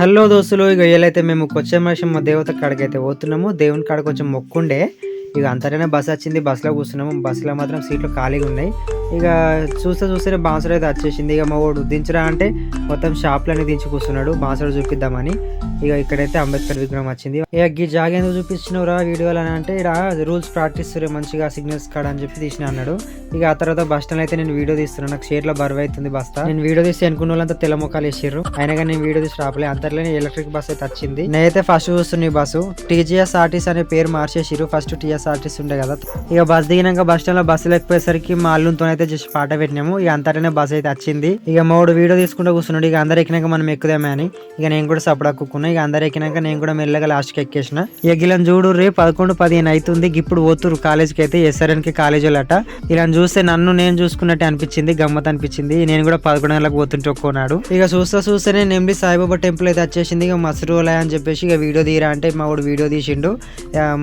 Hello దోస్తులు ఇక వీళ్ళైతే మేము కొచ్చమేషం మా దేవత కాడికి అయితే పోతున్నాము. దేవుని కాడ కొంచెం మొక్కుండే. ఇక అంతటనే బస్ వచ్చింది బస్సులో కూర్చున్నాము. బస్సులో మాత్రం సీట్లు ఖాళీగా ఉన్నాయి ఇక చూస్తే చూస్తేనే బాన్సర్ అయితే వచ్చేసింది. ఇక మా వాడు దించరా అంటే మొత్తం షాప్లన్నీ దించి కూర్చున్నాడు. బాన్సర్ చూపిద్దామని. ఇక ఇక్కడైతే అంబేద్కర్ విగ్రహం వచ్చింది. ఇక గీ జాగ ఎందుకు చూపించినవురా వీడియోలు అని అంటే ఇక్కడ రూల్స్ ప్రాక్టీస్ మంచిగా సిగ్నల్స్ కాడ అని చెప్పి తీసిన అన్నాడు. ఇక ఆ తర్వాత బస్ స్టాండ్ అయితే నేను వీడియో తీస్తున్నాను నాకు షేర్లో బరువు అవుతుంది బస్తా నేను వీడియో తీసి అనుకున్న వాళ్ళంతా తెల్ల ముఖాలు వేసారు అయినా కానీ నేను వీడియో తీసి రాపలే. అంతలోనే ఎలక్ట్రిక్ బస్ అయితే వచ్చింది. నేనైతే ఫస్ట్ చూస్తున్న బస్సు టీజీఎస్ ఆర్టీస్ అనే పేరు మార్చేసిరు ఫస్ట్ టీఎస్ఆర్టీస్ ఉండే కదా. ఇక బస్ దిగినాక బస్ స్టాండ్లో బస్సు లేకపోయేసరికి మా అల్లుతో అయితే జస్ట్ పాట పెట్టినాము. ఇక అంతటనే బస్ అయితే వచ్చింది. ఇక మూడు వీడియో తీసుకుంటూ కూర్చున్నాడు. ఇక అందరు ఎక్కినాక మనం ఎక్కుదామే అని. ఇక నేను కూడా సపడా కుక్కున్నా ఇక అందరు ఎక్కినాక నేను కూడా మెల్లగా లాస్ట్కి ఎక్కేసిన. ఇక ఇలా చూడు రే పదకొండు పదిహేను అవుతుంది. ఇప్పుడు పోతురు కాలేజ్కి అయితే ఎస్ఆర్ఎన్కి కాలేజ్ వాళ్ళట. ఇలా చూస్తే నన్ను నేను చూసుకున్నట్టు అనిపించింది గమ్మత్ అనిపించింది. నేను కూడా పదకొండు గంటలకు పోతుంటే ఒక్కున్నాడు ఇక చూస్తా చూస్తేనే నెమ్మి సాయిబాబా టెంపుల్ అయితే వచ్చేసింది. ఇక మసరు అని చెప్పేసి ఇక వీడియో తీరా అంటే మా వాడు వీడియో తీసిండు.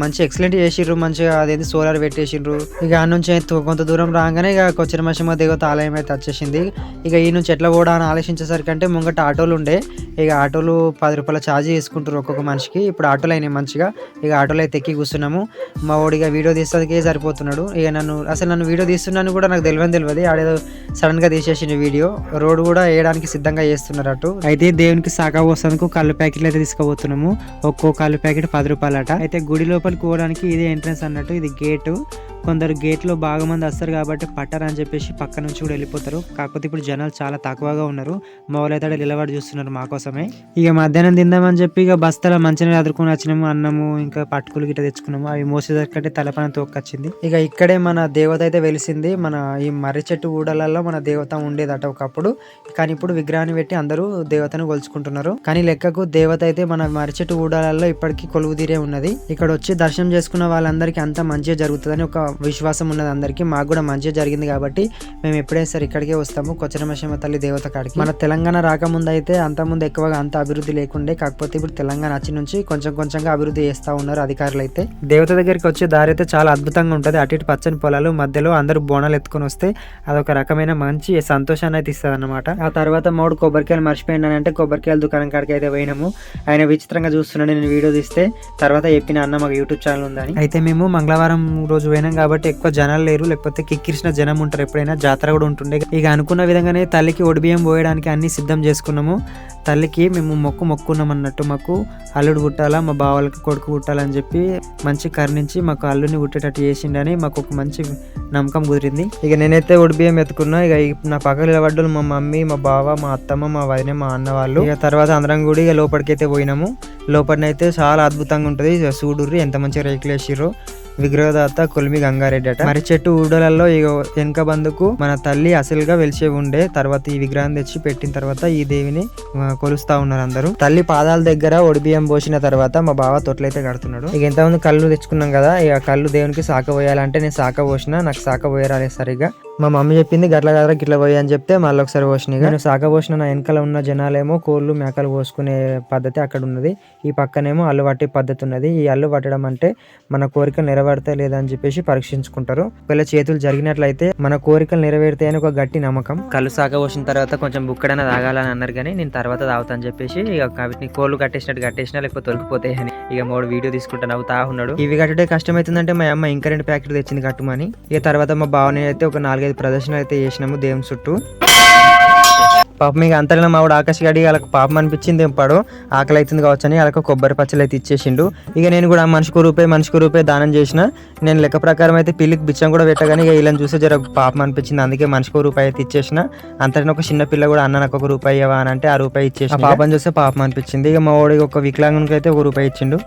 మంచి ఎక్సలెంట్ చేసిండ్రు. మంచిగా అదేంటి సోలార్ పెట్టేసిండ్రు. ఇక నుంచి కొంత దూరం రాగానే ఇక కొచ్చిన మషమ్మ దేవత ఆలయం అయితే వచ్చేసింది. ఇక ఈ నుంచి ఎట్లా పోవడా అని ఆలోచించేసరికి అంటే ముంగట ఆటోలు ఉండే. ఇక ఆటోలు పది రూపాయల ఛార్జ్ చేసుకుంటారు ఒక్కొక్క మనిషికి. ఇప్పుడు ఆటోలు అయినాయి మంచిగా. ఇక ఆటోలు అయితే ఎక్కి కూర్చున్నాము. మా వాడిగా వీడియో తీసేందుకే సరిపోతున్నాడు. ఇక నన్ను అసలు నన్ను వీడియో తీస్తున్నాను కూడా నాకు తెలియని తెలియదు. ఆడేదో సడన్గా తీసేసిన వీడియో. రోడ్ కూడా వేయడానికి సిద్ధంగా చేస్తున్నారు అటు. అయితే దేవునికి సాకా పోసేందుకు కళ్ళు ప్యాకెట్లు అయితే తీసుకుపోతున్నాము. ఒక్కో కళ్ళు ప్యాకెట్ పది రూపాయలట. అయితే గుడి లోపలికి పోవడానికి ఇదే ఎంట్రన్స్ అన్నట్టు ఇది గేటు కొందరు గేట్లో బాగా మంది వస్తారు కాబట్టి పట్టరు అని చెప్పేసి పక్క నుంచి కూడా వెళ్ళిపోతారు. కాకపోతే ఇప్పుడు జనాలు చాలా తక్కువగా ఉన్నారు. మా వాళ్ళు నిలబడి చూస్తున్నారు మా కోసమే. ఇక మధ్యాహ్నం తిందామని చెప్పి ఇక బస్తాల మంచినీళ్ళు అదుర్కొని వచ్చినాము అన్నము ఇంకా పట్టుకులు గిట్ట తెచ్చుకున్నాము. అవి మోసేసరికంటే తలపన తోకొచ్చింది ఇక ఇక్కడే మన దేవత అయితే వెలిసింది. మన ఈ మర్రి చెట్టు ఊడలలో మన దేవత ఉండేదట ఒకప్పుడు. కానీ ఇప్పుడు విగ్రహాన్ని పెట్టి అందరూ దేవతను కొలుచుకుంటున్నారు. కానీ లెక్కకు దేవత అయితే మన మర్రి చెట్టు ఊడలలో ఇప్పటికీ కొలువు తీరే ఉన్నది. ఇక్కడ వచ్చి దర్శనం చేసుకున్న వాళ్ళందరికీ అంత మంచిగా జరుగుతుందని ఒక విశ్వాసం ఉన్నది అందరికీ. మాకు కూడా మంచిగా జరిగింది కాబట్టి మేము ఎప్పుడైనా సరే ఇక్కడికే వస్తాము. కొచ్చరమశమ్మ తల్లి దేవత కాడికి. మన తెలంగాణ రాకముందు అయితే అంత ముందు ఎక్కువగా అంత అభివృద్ధి లేకుండే కాకపోతే ఇప్పుడు తెలంగాణ వచ్చి నుంచి కొంచెం కొంచెంగా అభివృద్ధి చేస్తా ఉన్నారు అధికారులు అయితే దేవత దగ్గరికి వచ్చే దారి అయితే చాలా అద్భుతంగా ఉంటుంది. అటు ఇటు పచ్చని పొలాలు మధ్యలో అందరూ బోనాలు ఎత్తుకొని వస్తే అదొక రకమైన మంచి సంతోషాన్ని అయితే ఇస్తుంది అనమాట ఆ తర్వాత మూడు కొబ్బరికాయలు మర్చిపోయినాను అంటే కొబ్బరికాయల దుకాణం కాడికి అయితే పోయినాము. ఆయన విచిత్రంగా చూస్తున్నాడు నేను వీడియో తీస్తే తర్వాత చెప్పిన అన్న మాకు యూట్యూబ్ ఛానల్ ఉందని. అయితే మేము మంగళవారం రోజు పోయినాం కాబట్టి ఎక్కువ జనాలు లేరు లేకపోతే కిక్కిరిసిన జనం ఉంటారు. ఎప్పుడైనా జాతర కూడా ఉంటుండే. ఇక అనుకున్న విధంగానే తల్లికి ఒడిబియ్యం పోయడానికి అన్ని సిద్ధం చేసుకున్నాము. తల్లికి మేము మొక్కు మొక్కున్నాం అన్నట్టు మాకు అల్లుడు పుట్టాలా మా బావలకి కొడుకు పుట్టాలని చెప్పి మంచి కరుణించి మాకు అల్లుని పుట్టేటట్టు చేసిండని మాకు ఒక మంచి నమ్మకం కుదిరింది. ఇక నేనైతే ఒడిబియ్యం ఎత్తుకున్నా ఇక నా పక్కన నిలబడ్డలు మా మమ్మీ మా బావ మా అత్తమ్మ మా వదిన మా అన్న వాళ్ళు. ఇక తర్వాత అందరం కూడా ఇక లోపలికైతే పోయినాము. లోపలనైతే చాలా అద్భుతంగా ఉంటుంది. ఇక చూడుర్రి ఎంత మంచిగా రేకులు వేసిర్రు విగ్రహదాత కొలిమి గంగారెడ్డి అట. మరి చెట్టు ఊడలలో వెనుక బందుకు మన తల్లి అసలుగా వెలిచే ఉండే తర్వాత ఈ విగ్రహం తెచ్చి పెట్టిన తర్వాత ఈ దేవిని కొలుస్తా ఉన్నారు అందరూ. తల్లి పాదాల దగ్గర ఒడిబియ్యం పోసిన తర్వాత మా బావ తొట్లయితే కడుతున్నాడు. ఇక ఎంతమంది కళ్ళు తెచ్చుకున్నాం కదా ఇక కళ్ళు దేవునికి సాక పోయాలంటే నేను సాక పోసిన నాకు సాక పోయరాలే సరిగా మా మమ్మీ చెప్పింది గట్ల గట్ల గిట్ల పోయి అని చెప్తే మళ్ళీ ఒకసారి పోసిన ఇక. నేను సాక పోసిన నా వెనకాల ఉన్న జనాలేమో కోళ్ళు మేకలు పోసుకునే పద్ధతి అక్కడ ఉన్నది. ఈ పక్కనేమో అల్లు పట్టే పద్ధతి ఉన్నది. ఈ అల్లు పట్టడం అంటే మన కోరికలు నెరవేరుతాయి లేదా అని చెప్పేసి పరీక్షించుకుంటారు. ఒకవేళ చేతులు జరిగినట్లయితే మన కోరికలు నెరవేరుతాయని ఒక గట్టి నమ్మకం. కళ్ళు సాక పోసిన తర్వాత కొంచెం బుక్కడైనా తాగాలని అన్నారు కానీ నేను తర్వాత తాగుతా అని చెప్పేసి ఇక వీటిని కోళ్ళు కట్టేసినట్టు కట్టేసినా లేకపోతే తొలికిపోతాయి అని. ఇక మూడు వీడియో తీసుకుంటా నవ్వుతా ఉన్నాడు. ఇవి కట్టుడే కష్టమవుతుందంటే మా అమ్మ ఇంకా రెండు ప్యాకెట్ తెచ్చింది కట్టుమని. ఇక తర్వాత మా బావని అయితే ఒక నాలుగైదు ప్రదర్శనలు అయితే చేసినాము దేవుని చుట్టూ. పాపం ఇక అంతలో మా వాడు ఆకాశ గడి వాళ్ళకి పాపం అనిపించింది ఎంపాడు ఆకలి అవుతుంది కావచ్చు అని వాళ్ళకి కొబ్బరి పచ్చలు అయితే ఇచ్చేసిండు. ఇక నేను కూడా మనిషికి రూపాయి మనిషికి రూపాయి దానం చేసిన. నేను లెక్క ప్రకారం అయితే పిల్లికి బిచ్చం కూడా పెట్టగానే ఇక వీళ్ళని చూస్తే జర పాపం అనిపించింది. అందుకే మనిషికి రూపాయి అయితే ఇచ్చేసిన. అంతలో ఒక చిన్న పిల్ల కూడా అన్న నాకు ఒక రూపాయి ఇవ్వవా అని అంటే ఆ రూపాయి ఇచ్చేసి పాపం చూస్తే పాపం అనిపించింది. ఇక మా వాడికి ఒక వికలాంగునికి అయితే ఒక రూపాయి ఇచ్చిండు.